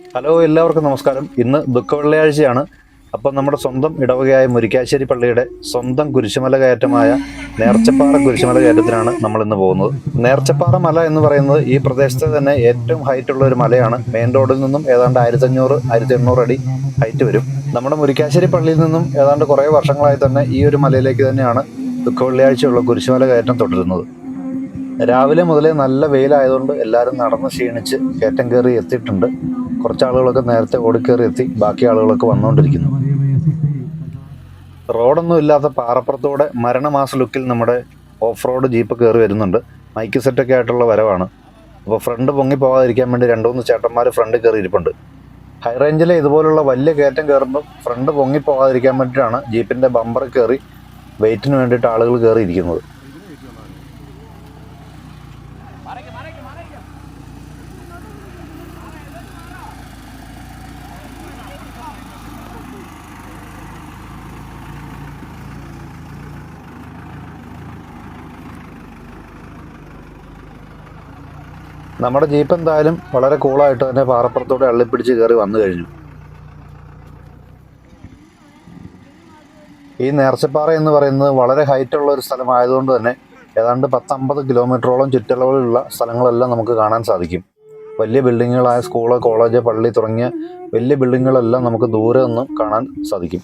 Hello എല്ലാവർക്കും നമസ്കാരം. ഇന്ന് ദുഃഖ വെള്ളിയാഴ്ചയാണ് അപ്പം നമ്മുടെ സ്വന്തം ഇടവകയായ മുരിക്കാശ്ശേരി പള്ളിയുടെ സ്വന്തം കുരിശുമല കയറ്റമായ നേർച്ചപ്പാറ കുരിശുമല കയറ്റത്തിനാണ് നമ്മൾ ഇന്ന് പോകുന്നത്. നേർച്ചപ്പാറ മല എന്ന് പറയുന്നത് ഈ പ്രദേശത്തെ തന്നെ ഏറ്റവും ഹൈറ്റ് ഉള്ള ഒരു മലയാണ്. മെയിൻ റോഡിൽ നിന്നും ഏതാണ്ട് ആയിരത്തഞ്ഞൂറ് ആയിരത്തി എണ്ണൂറ് അടി ഹൈറ്റ് വരും. നമ്മുടെ മുരിക്കാശ്ശേരി പള്ളിയിൽ നിന്നും ഏതാണ്ട് കുറേ വർഷങ്ങളായി തന്നെ ഈ ഒരു മലയിലേക്ക് തന്നെയാണ് ദുഃഖ വെള്ളിയാഴ്ചയുള്ള കുരിശുമല കയറ്റം തുടരുന്നത്. രാവിലെ മുതലേ നല്ല വെയിലായതുകൊണ്ട് എല്ലാവരും നടന്ന് ക്ഷീണിച്ച് കയറ്റം കയറി എത്തിയിട്ടുണ്ട്. കുറച്ച് ആളുകളൊക്കെ നേരത്തെ ഓടിക്കേറി എത്തി ബാക്കി ആളുകളൊക്കെ വന്നുകൊണ്ടിരിക്കുന്നു റോഡൊന്നും ഇല്ലാത്ത പാറപ്പുറത്തൂടെ മരണമാസ ലുക്കിൽ നമ്മുടെ ഓഫ് റോഡ് ജീപ്പ് കയറി വരുന്നുണ്ട്. മൈക്ക് സെറ്റൊക്കെ ആയിട്ടുള്ള വരവാണ്. അപ്പോൾ ഫ്രണ്ട് പൊങ്ങി പോകാതിരിക്കാൻ വേണ്ടി രണ്ട് മൂന്ന് ചേട്ടന്മാർ ഫ്രണ്ട് കയറി ഇരിപ്പുണ്ട്. ഹൈ റേഞ്ചിലെ ഇതുപോലുള്ള വലിയ കയറ്റം കയറുമ്പോൾ ഫ്രണ്ട് പൊങ്ങി പോകാതിരിക്കാൻ വേണ്ടിയിട്ടാണ് ജീപ്പിന്റെ ബമ്പർ കയറി വെയിറ്റിന് വേണ്ടിയിട്ട് ആളുകൾ കയറി നമ്മുടെ ജീപ്പ് എന്തായാലും വളരെ കൂളായിട്ട് തന്നെ പാറപ്പുറത്തോടെ അള്ളിപ്പിടിച്ച് കയറി വന്നു കഴിഞ്ഞു. ഈ നേർച്ചപ്പാറ എന്ന് പറയുന്നത് വളരെ ഹൈറ്റ് ഉള്ള ഒരു സ്ഥലമായതുകൊണ്ട് തന്നെ ഏതാണ്ട് പത്തമ്പത് കിലോമീറ്ററോളം ചുറ്റളവിലുള്ള സ്ഥലങ്ങളെല്ലാം നമുക്ക് കാണാൻ സാധിക്കും. വലിയ ബിൽഡിങ്ങുകളായ സ്കൂൾ കോളേജ് പള്ളി തുടങ്ങിയ വലിയ ബിൽഡിങ്ങുകളെല്ലാം നമുക്ക് ദൂരെ നിന്ന് കാണാൻ സാധിക്കും.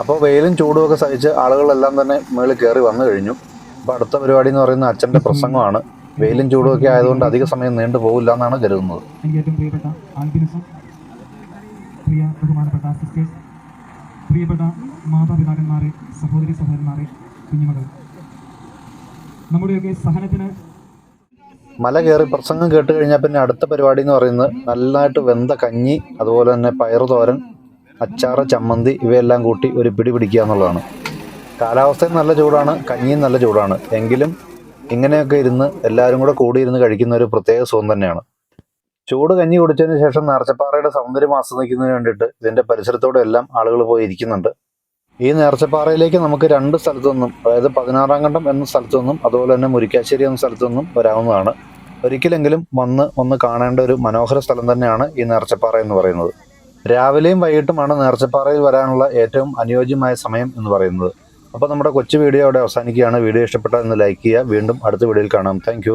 അപ്പോൾ വെയിലും ചൂടും ഒക്കെ സഹിച്ച് ആളുകളെല്ലാം തന്നെ മേളിൽ കയറി വന്നു കഴിഞ്ഞു. അപ്പോൾ അടുത്ത പരിപാടി എന്ന് പറയുന്നത് അച്ഛന്റെ പ്രസംഗമാണ്. വെയിലും ചൂടും ഒക്കെ ആയതുകൊണ്ട് അധിക സമയം നീണ്ടു പോകില്ല എന്നാണ് കരുതുന്നത്. പ്രിയ ബഹുമാനപ്പെട്ട സിസ്റ്റേഴ്സ് പ്രിയപ്പെട്ട മാതാപിതാക്കന്മാരെ സഹോദരി സഹോദരന്മാരെ കുഞ്ഞുമകൾ നമ്മുടെയൊക്കെ സഹനത്തിന് മല കയറി പ്രസംഗം കേട്ട് കഴിഞ്ഞാൽ പിന്നെ അടുത്ത പരിപാടി എന്ന് പറയുന്നത് നല്ലതായിട്ട് വെന്ത കഞ്ഞി അതുപോലെ തന്നെ പയറു തോരൻ അച്ചാറ് ചമ്മന്തി ഇവയെല്ലാം കൂട്ടി ഒരു പിടി പിടിക്കുക എന്നുള്ളതാണ്. കാലാവസ്ഥയും നല്ല ചൂടാണ് കഞ്ഞിയും നല്ല ചൂടാണ്. എങ്കിലും ഇങ്ങനെയൊക്കെ ഇരുന്ന് എല്ലാവരും കൂടെ കൂടി ഇരുന്ന് കഴിക്കുന്ന ഒരു പ്രത്യേക സുഖം തന്നെയാണ്. ചൂട് കഞ്ഞി കുടിച്ചതിന് ശേഷം നേർച്ചപ്പാറയുടെ സൗന്ദര്യം ആസ്വദിക്കുന്നതിന് വേണ്ടിയിട്ട് ഇതിന്റെ പരിസരത്തോടെ എല്ലാം ആളുകൾ പോയി ഇരിക്കുന്നുണ്ട്. ഈ നേർച്ചപ്പാറയിലേക്ക് നമുക്ക് രണ്ട് സ്ഥലത്തു നിന്നും അതായത് പതിനാറാം കണ്ടം എന്ന സ്ഥലത്തു നിന്നും അതുപോലെ തന്നെ മുരിക്കാശ്ശേരി എന്ന സ്ഥലത്തു നിന്നും വരാവുന്നതാണ്. ഒരിക്കലെങ്കിലും വന്ന് ഒന്ന് കാണേണ്ട ഒരു മനോഹര സ്ഥലം തന്നെയാണ് ഈ നേർച്ചപ്പാറ എന്ന് പറയുന്നത്. രാവിലെയും വൈകിട്ടുമാണ് നേർച്ചപ്പാറയിൽ വരാനുള്ള ഏറ്റവും അനുയോജ്യമായ സമയം എന്ന് പറയുന്നത്. അപ്പോൾ നമ്മുടെ കൊച്ചു വീഡിയോ അവിടെ അവസാനിക്കുകയാണ്. വീഡിയോ ഇഷ്ടപ്പെട്ടാൽ ഒന്ന് ലൈക്ക് ചെയ്യുക. വീണ്ടും അടുത്ത വീഡിയോയിൽ കാണാം. താങ്ക്